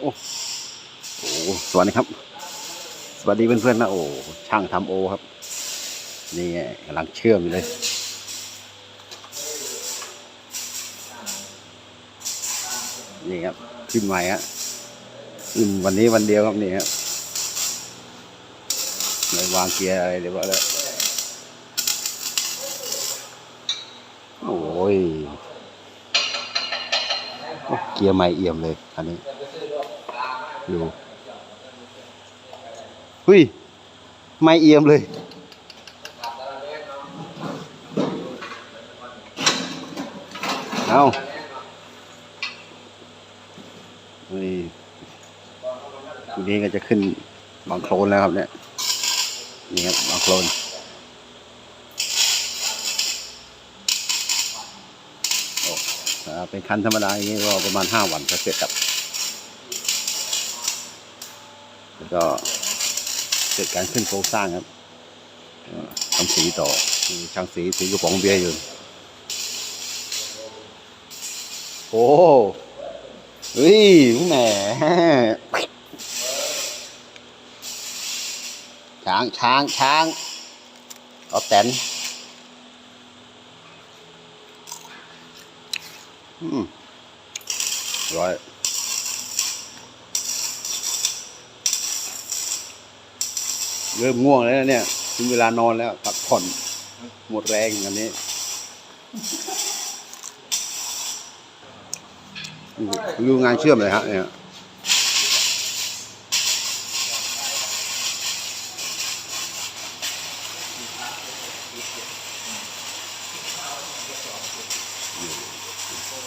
โอ้โหสวัสดีครับ สวัสดีเพื่อนๆนะโอ้ช่างทำโอครับ นี่กำลังเชื่อมอยู่เลยนี่ครับขึ้นใหม่ฮะขึ้นวันนี้วันเดียวครับนี่ครับไม่วางเกียร์อะไรเดี๋ยวว่าแล้วโอ้ยเกียร์ใหม่เอี่ยมเลยอันนี้ ดูเฮ้ย ไม่เอี่ยมเลย เอานี่ทีนี้ก็จะขึ้นบางโคลนแล้วครับเนี่ย นี่ครับบางโคลนโอ้เป็นคันธรรมดาอย่างนี้ก็ประมาณห้าวันก็เสร็จครับ แล้วก็เสร็จการขึ้นโครงสร้างครับทำสีต่อมีช่างสีสีกระป๋องเบียร์อยู่โอ้เฮ้ยแหมช้างช้างช้างเอาแตนอืมร้อย เริ่มง่วงแล้วเนี่ยถึงเวลานอนแล้วพักผ่อนหมดแรงอันนี้ดูงานเชื่อมเลยฮะเนี่ย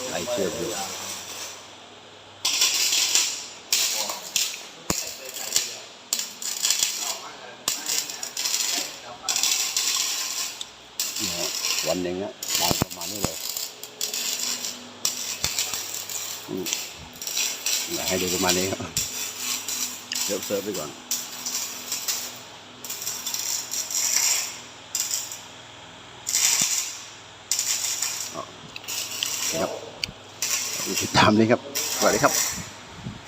ไหลเชื่อมอยู่ วันหนึ่งอะได้ประมาณนี้เลยอยากให้ดูประมาณนี้ครับเดี๋ยวเซิร์ฟไปก่อนครับติดตามนี้ครับสวัสดีครับ